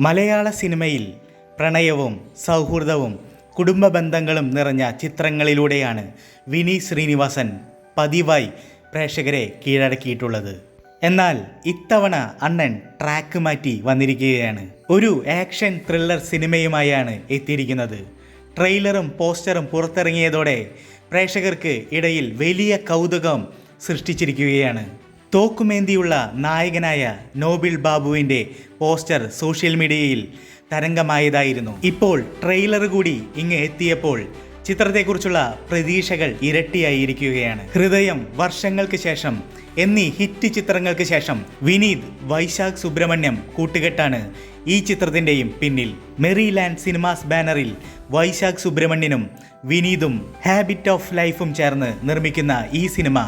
മലയാള സിനിമയിൽ പ്രണയവും സൗഹൃദവും കുടുംബ ബന്ധങ്ങളും നിറഞ്ഞ ചിത്രങ്ങളിലൂടെയാണ് വിനി ശ്രീനിവാസൻ പതിവായി പ്രേക്ഷകരെ കീഴടക്കിയിട്ടുള്ളത്. എന്നാൽ ഇത്തവണ അണ്ണൻ ട്രാക്ക് മാറ്റി വന്നിരിക്കുകയാണ്. ഒരു ആക്ഷൻ ത്രില്ലർ സിനിമയുമായാണ് എത്തിയിരിക്കുന്നത്. ട്രെയിലറും പോസ്റ്ററും പുറത്തിറങ്ങിയതോടെ പ്രേക്ഷകർക്ക് ഇടയിൽ വലിയ കൗതുകം സൃഷ്ടിച്ചിരിക്കുകയാണ്. തോക്കുമേന്തിയുള്ള നായകനായ നോബിൾ ബാബുവിന്റെ പോസ്റ്റർ സോഷ്യൽ മീഡിയയിൽ തരംഗമായതായിരുന്നു. ഇപ്പോൾ ട്രെയിലർ കൂടി ഇങ്ങ് എത്തിയപ്പോൾ ചിത്രത്തെക്കുറിച്ചുള്ള പ്രതീക്ഷകൾ ഇരട്ടിയായിരിക്കുകയാണ്. ഹൃദയം വർഷങ്ങൾക്ക് ശേഷം എന്നീ ഹിറ്റ് ചിത്രങ്ങൾക്ക് ശേഷം വിനീത് വൈശാഖ് സുബ്രഹ്മണ്യം കൂട്ടുകെട്ടാണ് ഈ ചിത്രത്തിന്റെയും പിന്നിൽ. മെറിലാൻഡ് സിനിമാസ് ബാനറിൽ വൈശാഖ് സുബ്രഹ്മണ്യനും വിനീതും ഹാബിറ്റ് ഓഫ് ലൈഫും ചേർന്ന് നിർമ്മിക്കുന്ന ഈ സിനിമ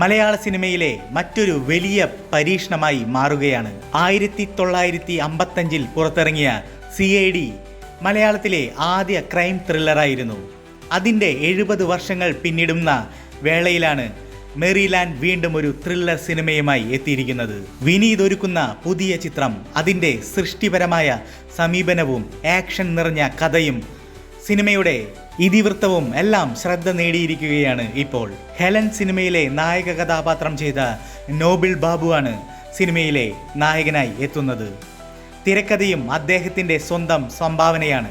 മലയാള സിനിമയിലെ മറ്റൊരു വലിയ പരീക്ഷണമായി മാറുകയാണ്. ആയിരത്തി തൊള്ളായിരത്തി അമ്പത്തഞ്ചിൽ പുറത്തിറങ്ങിയ സി ഐ ഡി മലയാളത്തിലെ ആദ്യ ക്രൈം ത്രില്ലറായിരുന്നു. അതിന്റെ എഴുപത് വർഷങ്ങൾ പിന്നിടുന്ന വേളയിലാണ് മെറിലാൻഡ് വീണ്ടും ഒരു ത്രില്ലർ സിനിമയുമായി എത്തിയിരിക്കുന്നത്. വിനീത് ഒരുക്കുന്ന പുതിയ ചിത്രം അതിന്റെ സൃഷ്ടിപരമായ സമീപനവും ആക്ഷൻ നിറഞ്ഞ കഥയും സിനിമയുടെ ഇതിവൃത്തവും എല്ലാം ശ്രദ്ധ നേടിയിരിക്കുകയാണ് ഇപ്പോൾ. ഹെലൻ സിനിമയിലെ നായക കഥാപാത്രം ചെയ്ത നോബിൾ ബാബുവാണ് സിനിമയിലെ നായകനായി എത്തുന്നത്. തിരക്കഥയും അദ്ദേഹത്തിന്റെ സ്വന്തം സംഭാവനയാണ്.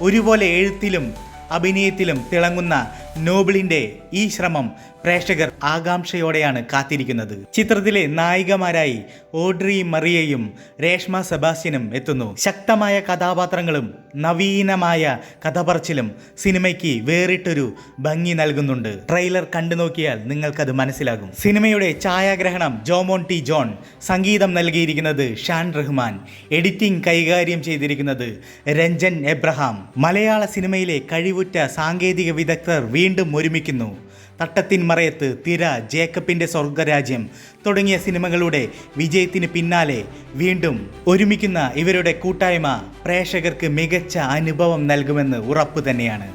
ഒരുപോലെ എഴുത്തിലും അഭിനയത്തിലും തിളങ്ങുന്ന നോബിളിന്റെ ഈ ശ്രമം പ്രേക്ഷകർ ആകാംക്ഷയോടെയാണ് കാത്തിരിക്കുന്നത്. ചിത്രത്തിലെ നായികമാരായി ഓഡ്രി മറിയയും രേഷ്മ സെബാസ്റ്റ്യനും എത്തുന്നു. ശക്തമായ കഥാപാത്രങ്ങളും നവീനമായ കഥപറച്ചിലും സിനിമയ്ക്ക് വേറിട്ടൊരു ഭംഗി നൽകുന്നുണ്ട്. ട്രെയിലർ കണ്ടു നോക്കിയാൽ നിങ്ങൾക്കത് മനസ്സിലാകും. സിനിമയുടെ ഛായാഗ്രഹണം ജോമോൺ ടി ജോൺ സംഗീതം നൽകിയിരിക്കുന്നത് ഷാൻ റഹ്മാൻ എഡിറ്റിംഗ് കൈകാര്യം ചെയ്തിരിക്കുന്നത് രഞ്ജൻ എബ്രഹാം. മലയാള സിനിമയിലെ കഴിവുറ്റ സാങ്കേതിക വിദഗ്ധർ വീണ്ടും ഒരുമിക്കുന്നു. തട്ടത്തിൻ മറയത്ത് തിര ജേക്കബിന്റെ സ്വർഗരാജ്യം തുടങ്ങിയ സിനിമകളുടെ വിജയത്തിന് പിന്നാലെ വീണ്ടും ഒരുമിക്കുന്ന ഇവരുടെ കൂട്ടായ്മ പ്രേക്ഷകർക്ക് മികച്ച അനുഭവം നൽകുമെന്ന് ഉറപ്പ് തന്നെയാണ്.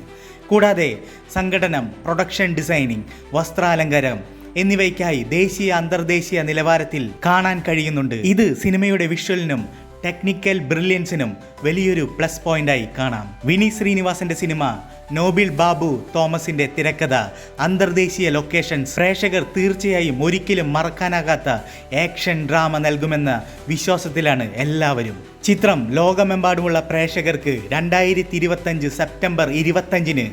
കൂടാതെ സംഘടനം പ്രൊഡക്ഷൻ ഡിസൈനിങ് വസ്ത്രാലങ്കാരം എന്നിവയ്ക്കായി ദേശീയ അന്തർദേശീയ നിലവാരത്തിൽ കാണാൻ കഴിയുന്നുണ്ട്. ഇത് സിനിമയുടെ വിഷ്വലിനും ടെക്നിക്കൽ ബ്രില്യൻസിനും വലിയൊരു പ്ലസ് പോയിന്റായി കാണാം. വിനി ശ്രീനിവാസന്റെ സിനിമ നോബിൽ ബാബു തോമസിന്റെ തിരക്കഥ അന്തർദേശീയ ലൊക്കേഷൻസ് പ്രേക്ഷകർ തീർച്ചയായും ഒരിക്കലും മറക്കാനാകാത്ത ആക്ഷൻ ഡ്രാമ നൽകുമെന്ന വിശ്വാസത്തിലാണ് എല്ലാവരും. ചിത്രം ലോകമെമ്പാടുമുള്ള പ്രേക്ഷകർക്ക് രണ്ടായിരത്തി ഇരുപത്തഞ്ച് സെപ്റ്റംബർ ഇരുപത്തഞ്ചിന്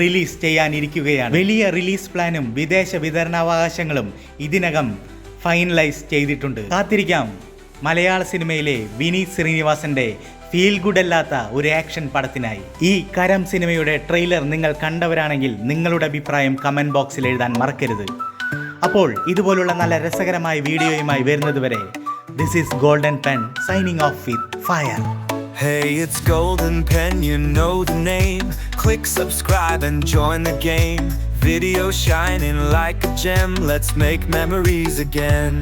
റിലീസ് ചെയ്യാനിരിക്കുകയാണ്. വലിയ റിലീസ് പ്ലാനും വിദേശ വിതരണാവകാശങ്ങളും ഇതിനകം ഫൈനലൈസ് ചെയ്തിട്ടുണ്ട്. കാത്തിരിക്കാം. മലയാള സിനിമയിലെ വിനീത് ശ്രീനിവാസന്റെ ഫീൽ ഗുഡ് അല്ലാത്ത ഒരു ആക്ഷൻ പടത്തിനായി ഈ കരം സിനിമയുടെ ട്രെയിലർ നിങ്ങൾ കണ്ടവരാണെങ്കിൽ നിങ്ങളുടെ അഭിപ്രായം കമന്റ് ബോക്സിൽ എഴുതാൻ മറക്കരുത് അപ്പോൾ ഇതുപോലുള്ള നല്ല രസകരമായ വീഡിയോയുമായി വരുന്നതുവരെ this is golden pen signing off with fire Hey, it's Golden Pen, you know the name. Click subscribe and join the game. Video shining like a gem, let's make memories again.